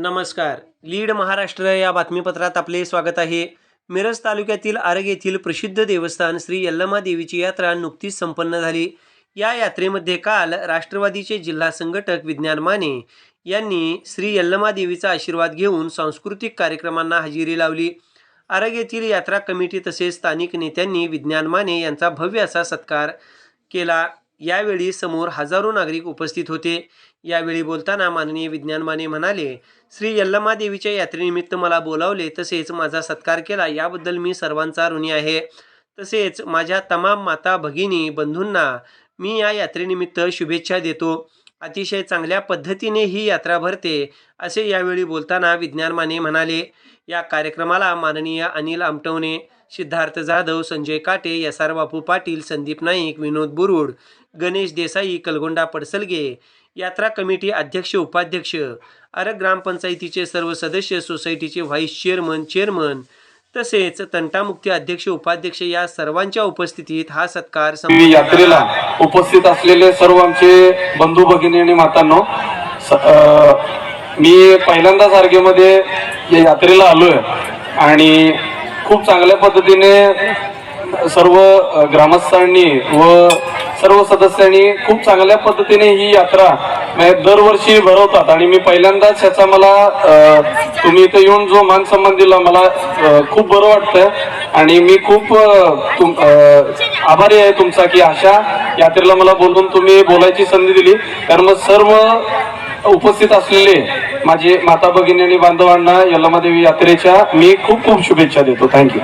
नमस्कार. लीड महाराष्ट्र या बातमीपत्रात आपले स्वागत आहे. मिरज तालुक्यातील आरग येथील प्रसिद्ध देवस्थान श्री यल्लमा देवीची यात्रा नुकतीच संपन्न झाली. या यात्रेमध्ये काल राष्ट्रवादीचे जिल्हा संघटक विज्ञान माने यांनी श्री यल्लमा देवीचा आशीर्वाद घेऊन सांस्कृतिक कार्यक्रमांना हजेरी लावली. आरग येथील यात्रा कमिटी तसेच स्थानिक नेत्यांनी विज्ञान माने यांचा भव्य असा सत्कार केला. यावेळी समोर हजारो नागरिक उपस्थित होते. यावेळी बोलताना माननीय विज्ञान माने म्हणाले श्री यल्लमा देवीच्या यात्रेनिमित्त मला बोलावले तसेच माझा सत्कार केला याबद्दल मी सर्वांचा ऋणी आहे. तसेच माझ्या तमाम माता भगिनी बंधूंना मी या यात्रेनिमित्त शुभेच्छा देतो. अतिशय चांगल्या पद्धतीने ही यात्रा भरते असे यावेळी बोलताना विज्ञान माने म्हणाले. या कार्यक्रमाला माननीय अनिल आमटवणे सिद्धार्थ जाधव संजय काटे एस आर बापू पाटील संदीप नाईक विनोद बुरुड गणेश देसाई कलगोंडा पडसलगे यात्रा कमिटी अध्यक्ष उपाध्यक्ष अरग ग्रामपंचायतीचे सर्व सदस्य सोसायटीचे व्हाईस चेअरमन चेअरमन तसेच तंटामुक्ती अध्यक्ष उपाध्यक्ष या सर्वांच्या उपस्थितीत हा सत्कार यात्रेला उपस्थित असलेले सर्व आमचे बंधू भगिनी आणि मातांनो स- मी पहिल्यांदाच आर्गेमध्ये या यात्रेला आलोय आणि खूप चांगल्या पद्धतीने सर्व ग्रामस्थांनी व सर्व सदस्यांनी खूप चांगल्या पद्धतीने ही यात्रा म्हणजे दरवर्षी भरवतात आणि मी पहिल्यांदाच ह्याचा मला तुम्ही इथे येऊन जो मान सन्मान दिला मला खूप बरं वाटतंय आणि मी खूप तुम आभारी आहे तुमचा की अशा यात्रेला मला बोलून तुम्ही बोलायची संधी दिली. कारण मग सर्व उपस्थित असलेले माझे माता भगिनी आणि बांधवांना यल्लमादेवी यात्रेच्या मी खूप खूप शुभेच्छा देतो. थँक्यू